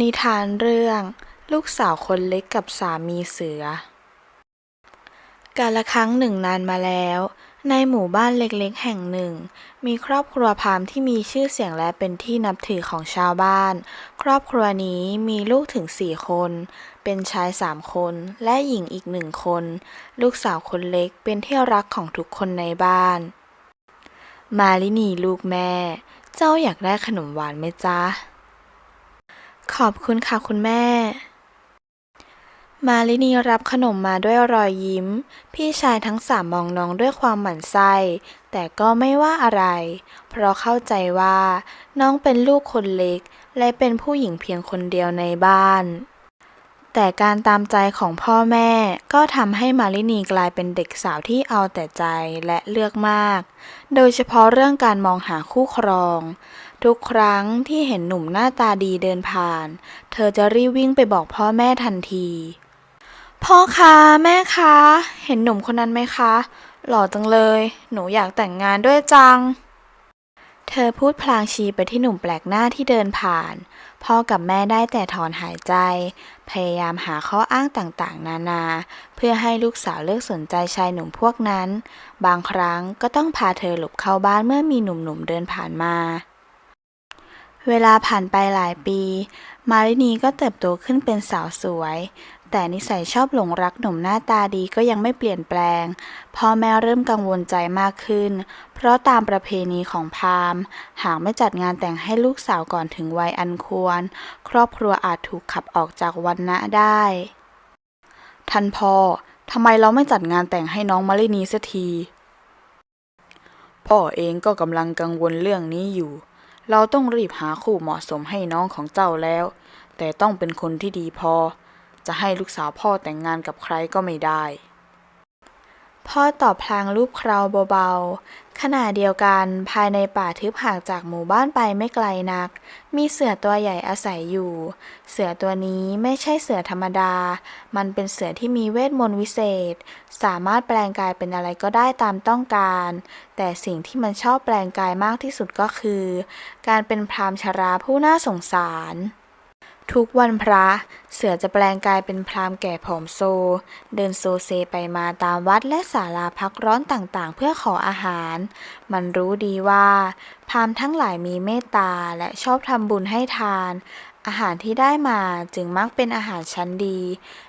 นิทานเรื่อง ลูกสาวคนเล็กกับสามีเสือ กาละครั้งหนึ่งนานมาแล้ว ในหมู่บ้านเล็กๆ แห่งหนึ่ง มีครอบครัวพราหมณ์ที่มีชื่อเสียงและเป็นที่นับถือของชาวบ้าน ครอบครัวนี้มีลูกถึงสี่คน เป็นชายสามคนและหญิงอีกหนึ่งคน ลูกสาวคนเล็กเป็นที่รักของทุกคนในบ้าน มาลินีลูกแม่ เจ้าอยากได้ขนมหวานไหมจ๊ะ ขอบคุณค่ะคุณแม่ มาลินีรับขนมมาด้วยรอยยิ้ม พี่ชายทั้งสามมองน้องด้วยความหมั่นไส้ แต่ก็ไม่ว่าอะไร เพราะเข้าใจว่า น้องเป็นลูกคนเล็ก และเป็นผู้หญิงเพียงคนเดียวในบ้านแต่การตามใจของพ่อแม่ก็ทำให้มาลินีกลายเป็นเด็กสาวที่เอาแต่ใจและเลือกมาก โดยเฉพาะเรื่องการมองหาคู่ครอง ทุกครั้งที่เห็นหนุ่มหน้าตาดีเดินผ่าน เธอจะรีบวิ่งไปบอกพ่อแม่ทันที พ่อคะแม่คะ เห็นหนุ่มคนนั้นไหมคะ หล่อจังเลย หนูอยากแต่งงานด้วยจัง เธอพูดพลางชี้ไปที่หนุ่มแปลกหน้าที่เดินผ่าน พ่อกับแม่ได้แต่ถอนหายใจ พยายามหาข้ออ้างต่างๆ นานา เพื่อให้ลูกสาวเลิกสนใจชายหนุ่มพวกนั้น บางครั้งก็ต้องพาเธอหลบเข้าบ้านเมื่อมีหนุ่มๆเดินผ่านมา เวลาผ่านไปหลายปี มารินีก็เติบโตขึ้นเป็นสาวสวย แต่นิสัยชอบหลงรักหนุ่มหน้าตาดีก็ยังไม่เปลี่ยนแปลง พ่อแม่เริ่มกังวลใจมากขึ้น เพราะตามประเพณีของพราหมณ์ หากไม่จัดงานแต่งให้ลูกสาวก่อนถึงวัยอันควร ครอบครัวอาจถูกขับออกจากวันณะได้ ท่านพ่อทำไมเราไม่จัดงานแต่งให้น้องมารินีสักที พ่อเองก็กำลังกังวลเรื่องนี้อยู่ เราต้องรีบหาคู่เหมาะสมให้น้องของเจ้าแล้ว แต่ต้องเป็นคนที่ดีพอ จะให้ลูกสาวพ่อแต่งงานกับใครก็ไม่ได้ พ่อตอบพลางรูปคราวเบาๆ ขณะเดียวกันภายในป่าทึบห่างจากหมู่บ้านไปไม่ไกลนัก มีเสือตัวใหญ่อาศัยอยู่ เสือตัวนี้ไม่ใช่เสือธรรมดา มันเป็นเสือที่มีเวทมนต์วิเศษ สามารถแปลงกายเป็นอะไรก็ได้ตามต้องการ แต่สิ่งที่มันชอบแปลงกายมากที่สุดก็คือ การเป็นพรามชราผู้น่าสงสาร ทุกวันพระ เสือจะแปลงกายเป็นพรามแก่ผอมโซ เดินโซเซไปมาตามวัดและศาลาพักร้อนต่างๆ เพื่อขออาหาร มันรู้ดีว่า พรามทั้งหลายมีเมตตาและชอบทำบุญให้ทาน อาหารที่ได้มาจึงมักเป็นอาหารชั้นดี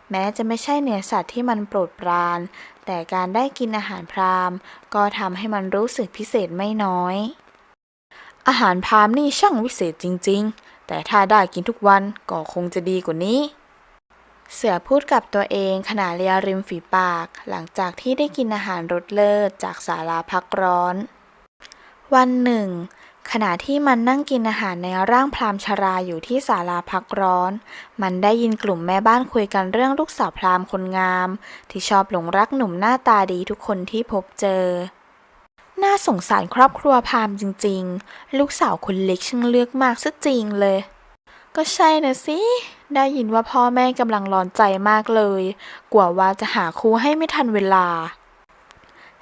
แม้จะไม่ใช่เนื้อสัตว์ที่มันโปรดปราน แต่การได้กินอาหารพรามก็ทำให้มันรู้สึกพิเศษไม่น้อย อาหารพรามนี่ช่างวิเศษจริง ๆ แต่ถ้าได้กินทุกวันก็คงจะดีกว่านี้ เสือพูดกับตัวเองขณะเลียริมฝีปาก หลังจากที่ได้กินอาหารรสเลิศจากศาลาพักร้อน วันหนึ่ง ขณะที่มันนั่งกินอาหารในร่างพราหมณ์ชราอยู่ที่ศาลาพักร้อน มันได้ยินกลุ่มแม่บ้านคุยกันเรื่องลูกสาวพราหมณ์คนงาม ที่ชอบหลงรักหนุ่มหน้าตาดีทุกคนที่พบเจอ น่าสงสารครอบครัวพามจริงๆ ลูกสาวคนเล็กช่างเลือกมากซะจริงเลย ก็ใช่นะสิ ได้ยินว่าพ่อแม่กำลังร้อนใจมากเลยกว่าว่าจะหาคู่ให้ไม่ทันเวลา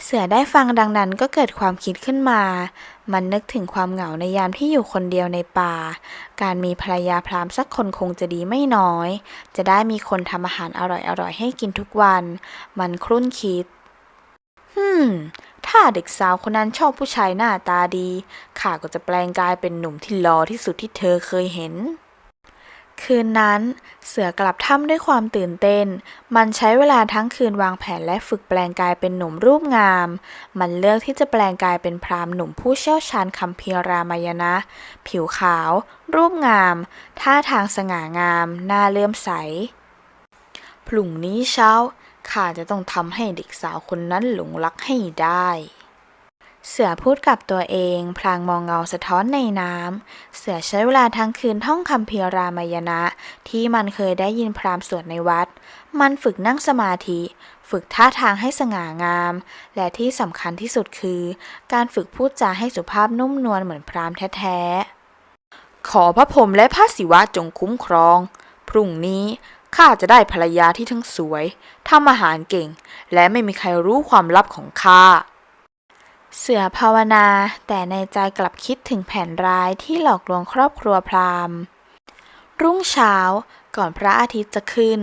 เสือได้ฟังดังนั้นก็เกิดความคิดขึ้นมา มันนึกถึงความเหงาในยามที่อยู่คนเดียวในป่า การมีภรรยาพรามสักคนคงจะดีไม่น้อย จะได้มีคนทำอาหารอร่อยๆให้กินทุกวัน มันครุ่นคิดฮึม ถ้าเด็กสาวคนนั้นชอบผู้ชายหน้าตาดีข้าก็จะแปลงกายเป็นหนุ่มที่หล่อที่สุดที่เธอเคยเห็น คืนนั้น เสือกลับถ้ำด้วยความตื่นเต้น มันใช้เวลาทั้งคืนวางแผนและฝึกแปลงกายเป็นหนุ่มรูปงาม มันเลือกที่จะแปลงกายเป็นพรามหนุ่มผู้เชี่ยวชาญคัมภีร์รามายณะผิวขาว รูปงาม ท่าทางสง่างาม หน่าเลื่อมใส พรุ่งนี้เช้า ข้าจะต้องทำให้เด็กสาวคนนั้นหลงรักให้ได้ เสือพูดกับตัวเอง พลางมองเงาสะท้อนในน้ำ เสือใช้เวลาทั้งคืนท่องคำเพียรามายณะที่มันเคยได้ยินพราหมณ์สวดในวัด มันฝึกนั่งสมาธิ ฝึกท่าทางให้สง่างาม และที่สำคัญที่สุดคือ การฝึกพูดจาให้สุภาพนุ่มนวลเหมือนพราหมณ์แท้ๆขอพระพรมและพระศิวะจงคุ้มครอง พรุ่งนี้ ข้าจะได้ภรรยาที่ทั้งสวยทำอาหารเก่ง และไม่มีใครรู้ความลับของข้า เสือภาวนา แต่ในใจกลับคิดถึงแผนร้ายที่หลอกลวงครอบครัวพราหมณ์ รุ่งเช้าก่อนพระอาทิตย์จะขึ้น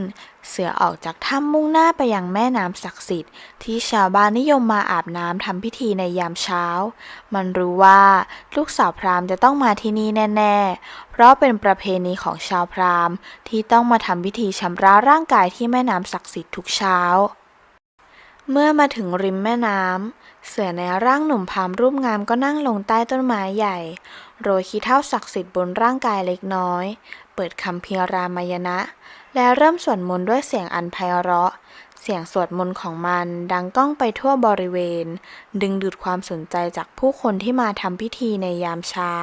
เสือออกจากถ้ำมุ่งหน้าไปยังแม่น้ำศักดิ์สิทธิ์ ที่ชาวบ้านนิยมมาอาบน้ำทำพิธีในยามเช้า มันรู้ว่าลูกสาวพราหมณ์จะต้องมาที่นี่แน่ ๆ เพราะเป็นประเพณีของชาวพราหมณ์ ที่ต้องมาทำพิธีชำระร่างกายที่แม่น้ำศักดิ์สิทธิ์ทุกเช้า เมื่อมาถึงริมแม่น้ำเสือในร่างหนุ่มพราหมณ์รูปงามก็นั่งลงใต้ต้นไม้ใหญ่ โรยขี้เถ้าศักดิ์สิทธิ์บนร่างกายเล็กน้อย เปิดคำเพียรามายณะ และเริ่มสวดมนต์ด้วยเสียงอันไพเราะ เสียงสวดมนต์ของมันดังก้องไปทั่วบริเวณ ดึงดูดความสนใจจากผู้คนที่มาทำพิธีในยามเช้า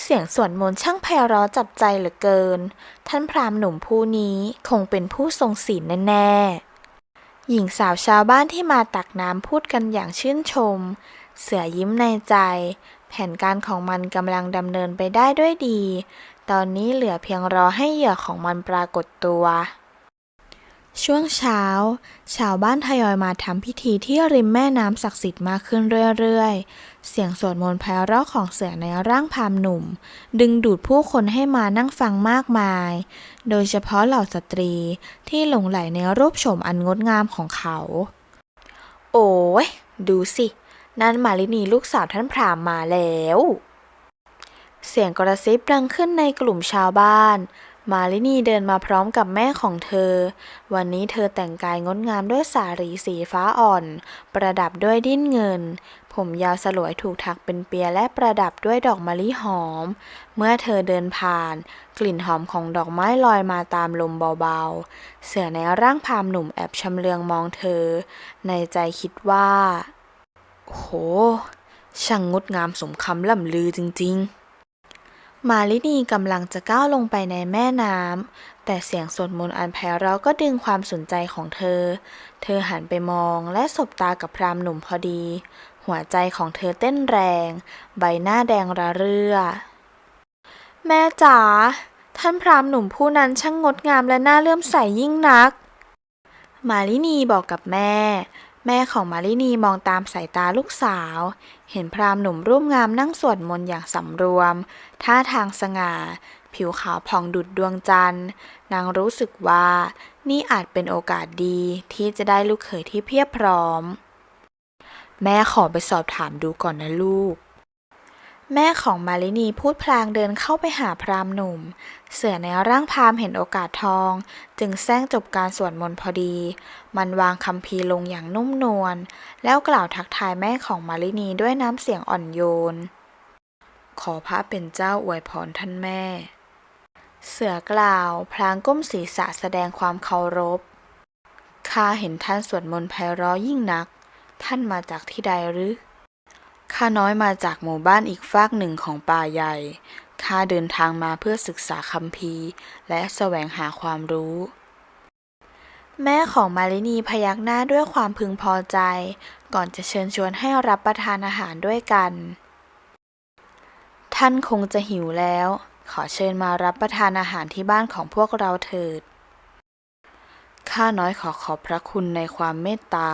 เสียงสวดมนต์ช่างไพเราะจับใจเหลือเกิน ท่านพราหมณ์หนุ่มผู้นี้คงเป็นผู้ทรงศีลแน่ๆหญิงสาวชาวบ้านที่มาตักน้ำพูดกันอย่างชื่นชม เสือยิ้มในใจ แผนการของมันกำลังดำเนินไปได้ด้วยดี ตอนนี้เหลือเพียงรอให้เหยื่อของมันปรากฏตัว ช่วงเช้า ชาวบ้านทยอยมาทำพิธีที่ริมแม่น้ำศักดิ์สิทธิ์มากขึ้นเรื่อยๆ เสียงสวดมนต์ไพเราะของเสือในร่างพราหมณ์หนุ่ม ดึงดูดผู้คนให้มานั่งฟังมากมาย โดยเฉพาะเหล่าสตรีที่หลงไหลในรูปโฉมอันงดงามของเขา โอ้ยดูสิ นั่นมาลินีลูกสาวท่านพรามมาแล้ว สียงกระซิบดังขึ้นในกลุ่มชาวบ้าน มาลินีเดินมาพร้อมกับแม่ของเธอ วันนี้เธอแต่งกายงดงามด้วยสารีสีฟ้าอ่อน ประดับด้วยดิ้นเงิน ผมยาวสลวยถูกถักเป็นเปียและประดับด้วยดอกมะลิหอม เมื่อเธอเดินผ่าน กลิ่นหอมของดอกไม้ลอยมาตามลมเบาๆ เสือในร่างพามหนุ่มแอบชำเลืองมองเธอ ในใจคิดว่า โห ช่างงดงามสมคำล่ำลือจริง ๆ มาลินีกำลังจะก้าวลงไปในแม่น้ำ แต่เสียงสวดมนต์อันไพเราะก็ดึงความสนใจของเธอ เธอหันไปมองและสบตากับพรามหนุ่มพอดี หัวใจของเธอเต้นแรง ใบหน้าแดงระเรื่อ แม่จ๋า ท่านพรามหนุ่มผู้นั้นช่างงดงามและน่าเลื่อมใสยิ่งนัก มาลินีบอกกับแม่ แม่ของมารินีมองตามสายตาลูกสาว เห็นพราหมณ์หนุ่มรูปงามนั่งสวดมนต์อย่างสำรวม ท่าทางสง่า ผิวขาวผ่องดุดดวงจันทร์ นางรู้สึกว่า นี่อาจเป็นโอกาสดีที่จะได้ลูกเขยที่เพียบพร้อม แม่ขอไปสอบถามดูก่อนนะลูก แม่ของมาลินีพูดพลางเดินเข้าไปหาพราหมณ์หนุ่ม เสือในร่างพราหมณ์เห็นโอกาสทอง จึงแซงจบการสวดมนต์พอดี มันวางคำพีลงอย่างนุ่มนวล แล้วกล่าวทักทายแม่ของมาลินีด้วยน้ำเสียงอ่อนโยน ขอพระเป็นเจ้าอวยพรท่านแม่ เสือกล่าว พลางก้มศีรษะแสดงความเคารพข้าเห็นท่านสวดมนต์ไพเราะยิ่งนัก ท่านมาจากที่ใดหรือ ข้าน้อยมาจากหมู่บ้านอีกฟากหนึ่งของป่าใหญ่ ข้าเดินทางมาเพื่อศึกษาคัมภีร์ และแสวงหาความรู้ แม่ของมาลินีพยักหน้าด้วยความพึงพอใจ ก่อนจะเชิญชวนให้รับประทานอาหารด้วยกัน ท่านคงจะหิวแล้ว ขอเชิญมารับประทานอาหารที่บ้านของพวกเราเถิด ข้าน้อยขอขอบพระคุณในความเมตตา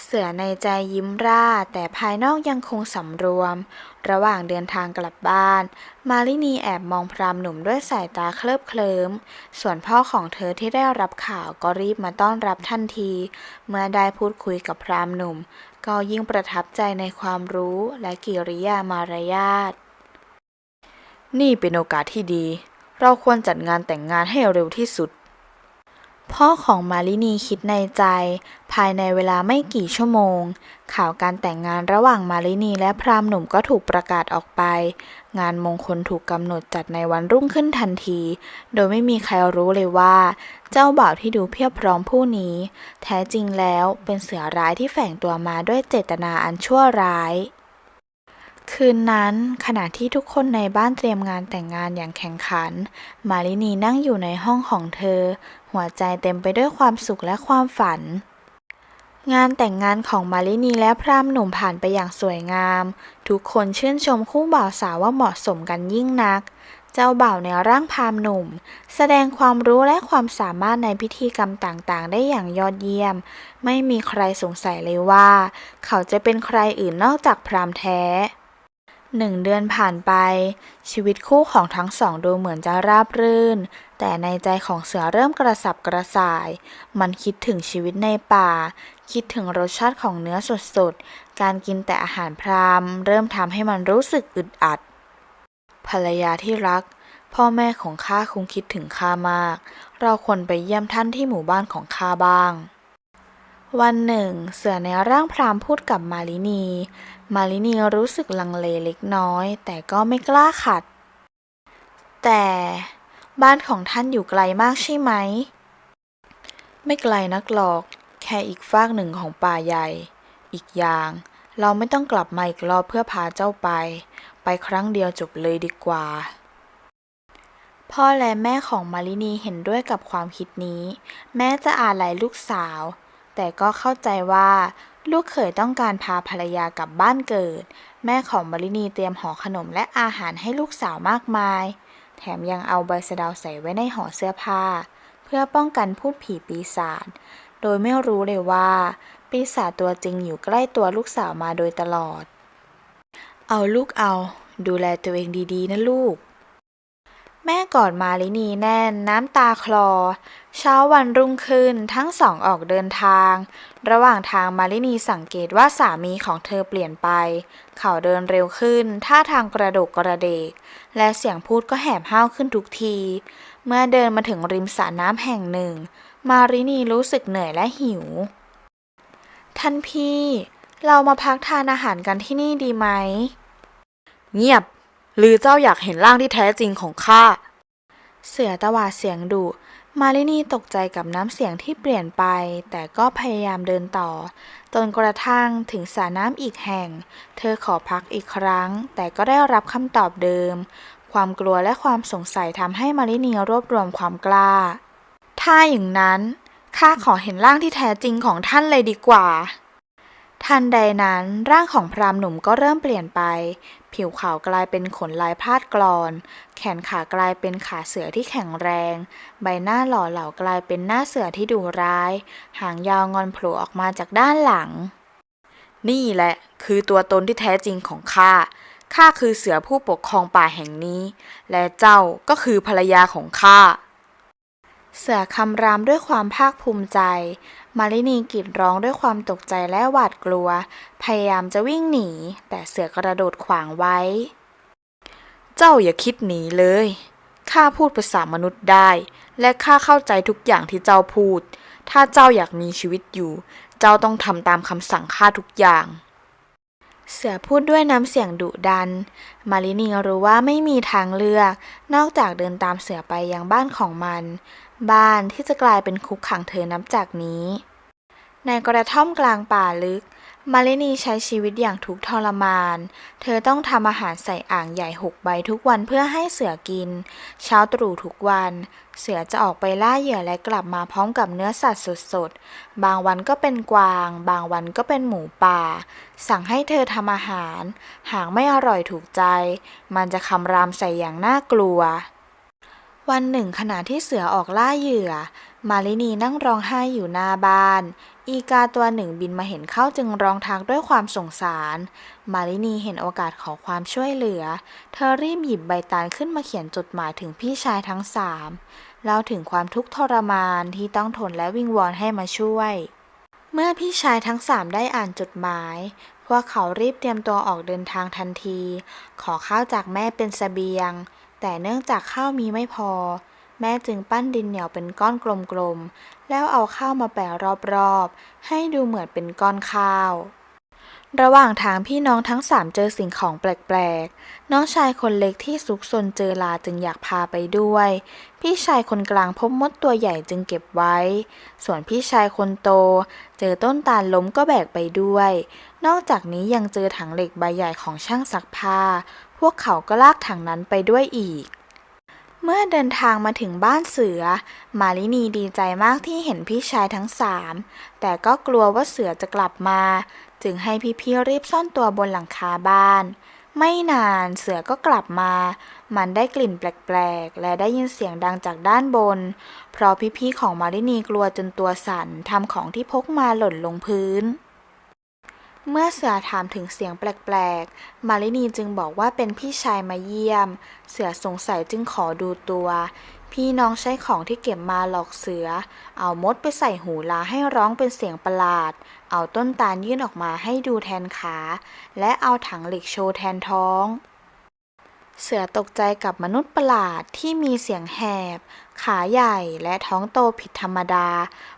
เสือในใจยิ้มร่า แต่ภายนอกยังคงสำรวม ระหว่างเดินทางกลับบ้าน มาลินีแอบมองพรามหนุ่มด้วยสายตาเคลิบเคลิ้ม ส่วนพ่อของเธอที่ได้รับข่าวก็รีบมาต้อนรับทันที เมื่อได้พูดคุยกับพรามหนุ่ม ก็ยิ่งประทับใจในความรู้และกิริยามารยาท นี่เป็นโอกาสที่ดี เราควรจัดงานแต่งงานให้เร็วที่สุด พ่อของมาลินีคิดในใจ ภายในเวลาไม่กี่ชั่วโมง ข่าวการแต่งงานระหว่างมาลินีและพราหมณ์หนุ่มก็ถูกประกาศออกไป งานมงคลถูกกำหนดจัดในวันรุ่งขึ้นทันที โดยไม่มีใครรู้เลยว่า เจ้าบ่าวที่ดูเพียบพร้อมผู้นี้ แท้จริงแล้วเป็นเสือร้ายที่แฝงตัวมาด้วยเจตนาอันชั่วร้าย คืนนั้นขณะที่ทุกคนในบ้านเตรียมงานแต่งงานอย่างแข่งขัน มาลินีนั่งอยู่ในห้องของเธอ หัวใจเต็มไปด้วยความสุขและความฝัน งานแต่งงานของมาลินีและพรามหนุ่มผ่านไปอย่างสวยงาม ทุกคนชื่นชมคู่บ่าวสาวว่าเหมาะสมกันยิ่งนัก เจ้าบ่าวในร่างพรามหนุ่ม แสดงความรู้และความสามารถในพิธีกรรมต่างๆ ได้อย่างยอดเยี่ยม ไม่มีใครสงสัยเลยว่า เขาจะเป็นใครอื่นนอกจากพรามแท้ หนึ่งเดือนผ่านไป ชีวิตคู่ของทั้งสองดูเหมือนจะราบรื่น แต่ในใจของเสือเริ่มกระสับกระส่าย มันคิดถึงชีวิตในป่า คิดถึงรสชาติของเนื้อสดๆ การกินแต่อาหารพรามเริ่มทำให้มันรู้สึกอึดอัด ภรรยาที่รัก พ่อแม่ของข้าคงคิดถึงข้ามาก เราควรไปเยี่ยมท่านที่หมู่บ้านของข้าบ้าง วันหนึ่ง เสือในร่างพรามพูดกับมาลินี มาลินีรู้สึกลังเลเล็กน้อย แต่ก็ไม่กล้าขัด แต่บ้านของท่านอยู่ไกลมากใช่ไหม ไม่ไกลนักหรอก แค่อีกฟากหนึ่งของป่าใหญ่ อีกอย่าง เราไม่ต้องกลับมาอีกรอบเพื่อพาเจ้าไป ไปครั้งเดียวจบเลยดีกว่า พ่อและแม่ของมาลินีเห็นด้วยกับความคิดนี้ แม้จะอาลัยลูกสาว แต่ก็เข้าใจว่า ลูกเขยต้องการพาภรรยากลับบ้านเกิด แม่ของมารินีเตรียมห่อขนมและอาหารให้ลูกสาวมากมาย แถมยังเอาใบสะดาใส่ไว้ในห่อเสื้อผ้า เพื่อป้องกันพูดผีปีศาจโดยไม่รู้เลยว่า ปีศาจตัวจริงอยู่ใกล้ตัวลูกสาวมาโดยตลอด เอาลูกเอา ดูแลตัวเองดีๆนะลูก แม่กอดมาลินีแน่นน้ำตาคลอ เช้าวันรุ่งขึ้นทั้งสองออกเดินทาง ระหว่างทางมาลินีสังเกตว่าสามีของเธอเปลี่ยนไป เขาเดินเร็วขึ้น ท่าทางกระโดกกระเดก และเสียงพูดก็แหบห้าวขึ้นทุกที เมื่อเดินมาถึงริมสระน้ำแห่งหนึ่ง มารินีรู้สึกเหนื่อยและหิว ท่านพี่ เรามาพักทานอาหารกันที่นี่ดีไหม เงียบ หรือเจ้าอยากเห็นร่างที่แท้จริงของข้าเสือตะวาดเสียงดุ มารินีตกใจกับน้ำเสียงที่เปลี่ยนไป แต่ก็พยายามเดินต่อ จนกระทั่งถึงสระน้ำอีกแห่ง เธอขอพักอีกครั้ง แต่ก็ได้รับคำตอบเดิม ความกลัวและความสงสัยทำให้มารินีรวบรวมความกล้า ถ้าอย่างนั้นข้าขอเห็นร่างที่แท้จริงของท่านเลยดีกว่า ทันใดนั้นร่างของพรามหนุ่มก็เริ่มเปลี่ยนไป ผิวขาวกลายเป็นขนลายพาดกรอน แขนขากลายเป็นขาเสือที่แข็งแรง ใบหน้าหล่อเหลากลายเป็นหน้าเสือที่ดุร้าย หางยาวงอนโผล่ออกมาจากด้านหลัง นี่แหละคือตัวตนที่แท้จริงของข้าข้าคือเสือผู้ปกครองป่าแห่งนี้ และเจ้าก็คือภรรยาของข้าเสือคำรามด้วยความภาคภูมิใจ มาลินีกรีดร้องด้วยความตกใจและหวาดกลัว พยายามจะวิ่งหนี แต่เสือกระโดดขวางไว้ เจ้าอย่าคิดหนีเลย ข้าพูดภาษามนุษย์ได้ และข้าเข้าใจทุกอย่างที่เจ้าพูด ถ้าเจ้าอยากมีชีวิตอยู่ เจ้าต้องทำตามคำสั่งข้าทุกอย่างเสือพูดด้วยน้ำเสียงดุดัน มาลินีรู้ว่าไม่มีทางเลือก นอกจากเดินตามเสือไปยังบ้านของมัน บ้านที่จะกลายเป็นคุกขังเธอนับจากนี้ ในกระท่อมกลางป่าลึก มาลินีใช้ชีวิตอย่างทุกทรมาน เธอต้องทำอาหารใส่อ่างใหญ่หกใบทุกวันเพื่อให้เสือกิน เช้าตรู่ทุกวัน เสือจะออกไปล่าเหยื่อและกลับมาพร้อมกับเนื้อสัตว์สดๆ บางวันก็เป็นกวาง บางวันก็เป็นหมูป่า สั่งให้เธอทำอาหาร หากไม่อร่อยถูกใจ มันจะคำรามใส่อย่างน่ากลัว วันหนึ่งขณะที่เสือออกล่าเหยื่อ มาลินีนั่งร้องไห้อยู่หน้าบ้าน อีกาตัวหนึ่งบินมาเห็นเข้าจึงร้องทักด้วยความสงสาร มาลินีเห็นโอกาสขอความช่วยเหลือ เธอรีบหยิบใบตาลขึ้นมาเขียนจดหมายถึงพี่ชายทั้งสามเล่าถึงความทุกข์ทรมานที่ต้องทนและวิงวอนให้มาช่วย เมื่อพี่ชายทั้งสามได้อ่านจดหมาย พวกเขารีบเตรียมตัวออกเดินทางทันที ขอข้าวจากแม่เป็นสเสบียง แต่เนื่องจากข้าวมีไม่พอ แม่จึงปั้นดินเหนียวเป็นก้อนกลมๆ แล้วเอาข้าวมาแปะรอบๆ ให้ดูเหมือนเป็นก้อนข้าว ระหว่างทางพี่น้องทั้งสามเจอสิ่งของแปลกๆ น้องชายคนเล็กที่ซุกซนเจอลาจึงอยากพาไปด้วย พี่ชายคนกลางพบมดตัวใหญ่จึงเก็บไว้ ส่วนพี่ชายคนโต เจอต้นตาลล้มก็แบกไปด้วย นอกจากนี้ยังเจอถังเหล็กใบใหญ่ของช่างซักผ้า วกเขาก็ลากถังนั้นไปด้วยอีก เมื่อเดินทางมาถึงบ้านเสือ มาลินีดีใจมากที่เห็นพี่ชายทั้งสามแต่ก็กลัวว่าเสือจะกลับมา จึงให้พี่ๆรีบซ่อนตัวบนหลังคาบ้าน ไม่นานเสือก็กลับมา มันได้กลิ่นแปลกๆ และได้ยินเสียงดังจากด้านบน เพราะพี่ๆของมาลินีกลัวจนตัวสั่นทำของที่พกมาหล่นลงพื้น เมื่อเสือถามถึงเสียงแปลกๆ มาลินีจึงบอกว่าเป็นพี่ชายมาเยี่ยม เสือสงสัยจึงขอดูตัว พี่น้องใช้ของที่เก็บมาหลอกเสือ เอามดไปใส่หูลาให้ร้องเป็นเสียงประหลาด เอาต้นตาลยื่นออกมาให้ดูแทนขา และเอาถังเหล็กโชว์แทนท้อง เสือตกใจกับมนุษย์ประหลาดที่มีเสียงแหบ ขาใหญ่และท้องโตผิดธรรมดา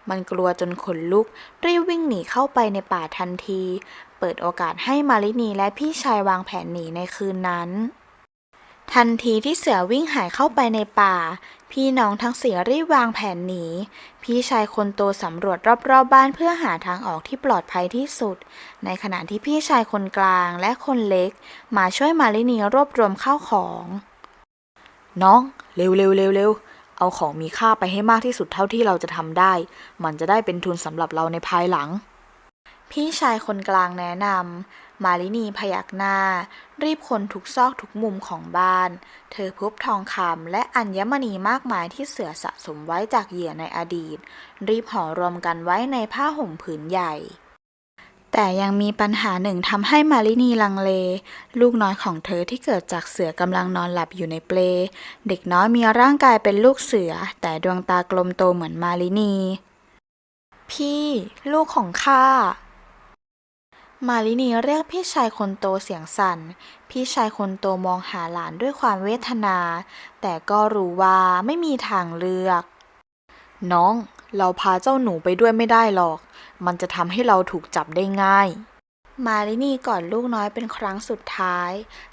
มันกลัวจนขนลุก รีบวิ่งหนีเข้าไปในป่าทันที เปิดโอกาสให้มาลินีและพี่ชายวางแผนหนีในคืนนั้น ทันทีที่เสือวิ่งหายเข้าไปในป่า พี่น้องทั้งสี่รีบวางแผนหนี พี่ชายคนโตสำรวจรอบๆบบ้านเพื่อหาทางออกที่ปลอดภัยที่สุด ในขณะที่พี่ชายคนกลางและคนเล็ก มาช่วยมาลินีรวบรวมข้าวของ น้อง เร็วเร็วเร็วเร็ว เอาของมีค่าไปให้มากที่สุดเท่าที่เราจะทำได้ มันจะได้เป็นทุนสำหรับเราในภายหลัง พี่ชายคนกลางแนะนำมาลินีพยักหน้า รีบคนทุกซอกทุกมุมของบ้าน เธอพบทองคำและอัญมณีมากมายที่เสือสะสมไว้จากเหยื่อในอดีต รีบห่อรวมกันไว้ในผ้าห่มผืนใหญ่ แต่ยังมีปัญหาหนึ่งทำให้มาลินีลังเล ลูกน้อยของเธอที่เกิดจากเสือกำลังนอนหลับอยู่ในเปล เด็กน้อยมีร่างกายเป็นลูกเสือ แต่ดวงตากลมโตเหมือนมาลินี พี่ ลูกของข้ามาลินีเรียกพี่ชายคนโตเสียงสั่น พี่ชายคนโตมองหาหลานด้วยความเวทนา แต่ก็รู้ว่าไม่มีทางเลือก น้อง เราพาเจ้าหนูไปด้วยไม่ได้หรอก มันจะทำให้เราถูกจับได้ง่าย มาลินีกอดลูกน้อยเป็นครั้งสุดท้าย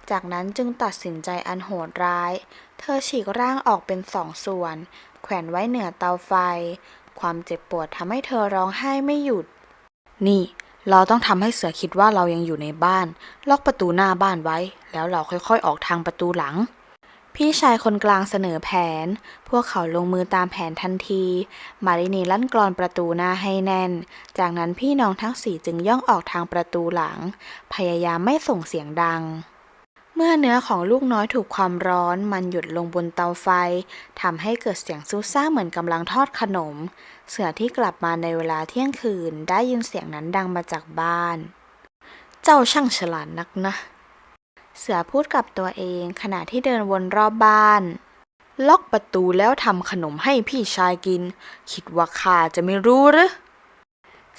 จากนั้นจึงตัดสินใจอันโหดร้าย เธอฉีกร่างออกเป็นสองส่วน แขวนไว้เหนือเตาไฟ ความเจ็บปวดทำให้เธอร้องไห้ไม่หยุด นี่ เราต้องทำให้เสือคิดว่าเรายังอยู่ในบ้าน ล็อกประตูหน้าบ้านไว้ แล้วเราค่อยๆ ออกทางประตูหลัง พี่ชายคนกลางเสนอแผน พวกเขาลงมือตามแผนทันที มารินีลั่นกรอนประตูหน้าให้แน่น จากนั้นพี่น้องทั้งสี่จึงย่องออกทางประตูหลัง พยายามไม่ส่งเสียงดัง เมื่อเนื้อของลูกน้อยถูกความร้อน มันหยุดลงบนเตาไฟทำให้เกิดเสียงซูซ่าเหมือนกำลังทอดขนม เสือที่กลับมาในเวลาเที่ยงคืน ได้ยินเสียงนั้นดังมาจากบ้าน เจ้าช่างฉลาดนักนะ เสือพูดกับตัวเองขณะที่เดินวนรอบบ้าน ล็อกประตูแล้วทำขนมให้พี่ชายกิน คิดว่าข้าจะไม่รู้หรือ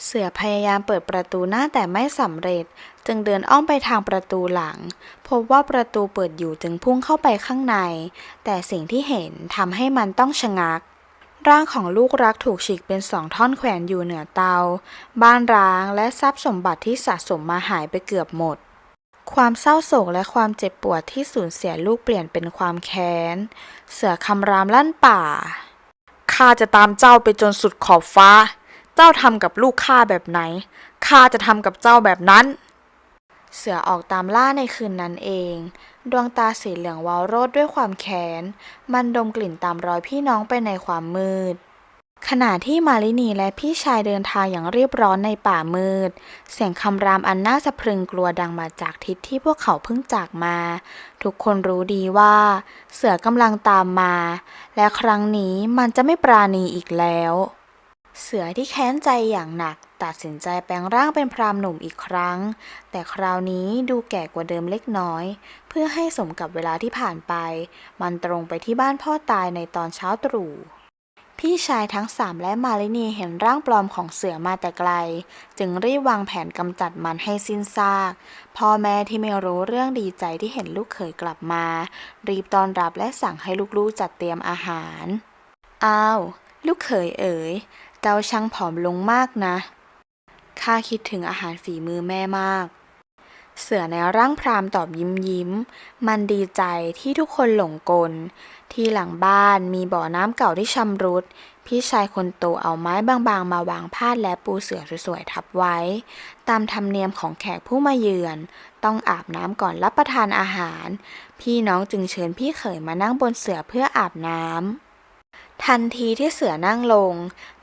เสือพยายามเปิดประตูหน้าแต่ไม่สำเร็จ จึงเดินอ้อมไปทางประตูหลัง พบว่าประตูเปิดอยู่จึงพุ่งเข้าไปข้างใน แต่สิ่งที่เห็นทำให้มันต้องชะงัก ร่างของลูกรักถูกฉีกเป็นสองท่อนแขวนอยู่เหนือเตา บ้านร้างและทรัพย์สมบัติที่สะสมมาหายไปเกือบหมด ความเศร้าโศกและความเจ็บปวดที่สูญเสียลูกเปลี่ยนเป็นความแค้น เสือคำรามลั่นป่า ข้าจะตามเจ้าไปจนสุดขอบฟ้า เจ้าทำกับลูกข้าแบบไหน ข้าจะทำกับเจ้าแบบนั้น เสือออกตามล่าในคืนนั้นเอง ดวงตาสีเหลืองวาวโรดด้วยความแค้น มันดมกลิ่นตามรอยพี่น้องไปในความมืด ขณะที่มาลินีและพี่ชายเดินทางอย่างรีบร้อนในป่ามืด เสียงคำรามอันน่าสะพรึงกลัวดังมาจากทิศที่พวกเขาเพิ่งจากมา ทุกคนรู้ดีว่า เสือกำลังตามมา และครั้งนี้มันจะไม่ปราณีอีกแล้ว เสือที่แค้นใจอย่างหนัก ตัดสินใจแปลงร่างเป็นพรามหนุ่มอีกครั้ง แต่คราวนี้ดูแก่กว่าเดิมเล็กน้อย เพื่อให้สมกับเวลาที่ผ่านไป มันตรงไปที่บ้านพ่อตายในตอนเช้าตรู่ พี่ชายทั้งสามและมาลินีเห็นร่างปลอมของเสือมาแต่ไกล จึงรีบวางแผนกำจัดมันให้สิ้นซาก พ่อแม่ที่ไม่รู้เรื่องดีใจที่เห็นลูกเขยกลับมา รีบต้อนรับและสั่งให้ลูกๆจัดเตรียมอาหาร อ้าว ลูกเขยเอ๋ย เจ้าช่างผอมลงมากนะ ข้าคิดถึงอาหารฝีมือแม่มาก เสือในร่างพรามตอบยิ้มยิ้ม มันดีใจที่ทุกคนหลงกล ที่หลังบ้านมีบ่อน้ำเก่าที่ชำรุด พี่ชายคนโตเอาไม้บางๆ มาวางพาดและปูเสือสวยๆทับไว้ ตามธรรมเนียมของแขกผู้มาเยือน ต้องอาบน้ำก่อนรับประทานอาหาร พี่น้องจึงเชิญพี่เขยมานั่งบนเสือเพื่ออาบน้ำทันทีที่เสือนั่งลง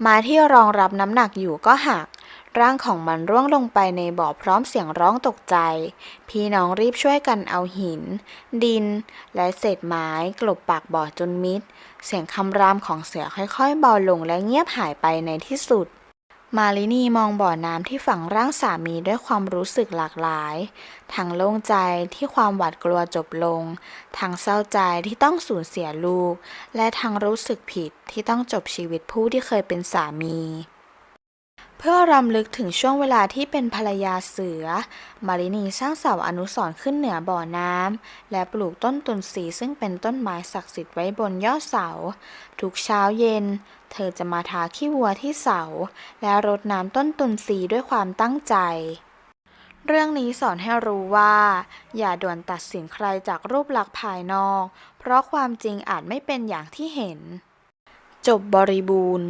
ไม้ที่รองรับน้ำหนักอยู่ก็หัก ร่างของมันร่วงลงไปในบ่อพร้อมเสียงร้องตกใจ พี่น้องรีบช่วยกันเอาหิน ดิน และเศษไม้กลบปากบ่อจนมิด เสียงคำรามของเสือค่อยๆเบาลงและเงียบหายไปในที่สุดมาลินีมองบ่อน้ำที่ฝังร่างสามีด้วยความรู้สึกหลากหลาย ทั้งโล่งใจที่ความหวาดกลัวจบลง ทั้งเศร้าใจที่ต้องสูญเสียลูก และทั้งรู้สึกผิดที่ต้องจบชีวิตผู้ที่เคยเป็นสามี เพื่อรำลึกถึงช่วงเวลาที่เป็นภรรยาเสือ มารินีสร้างเสาอนุสรณ์ขึ้นเหนือบ่อน้ำ และปลูกต้นตุนสีซึ่งเป็นต้นไม้ศักดิ์สิทธิ์ไว้บนยอดเสา ทุกเช้าเย็น เธอจะมาทาขี้วัวที่เสา และรดน้ำต้นตุนสีด้วยความตั้งใจ เรื่องนี้สอนให้รู้ว่า อย่าด่วนตัดสินใครจากรูปลักษณ์ภายนอก เพราะความจริงอาจไม่เป็นอย่างที่เห็น จบบริบูรณ์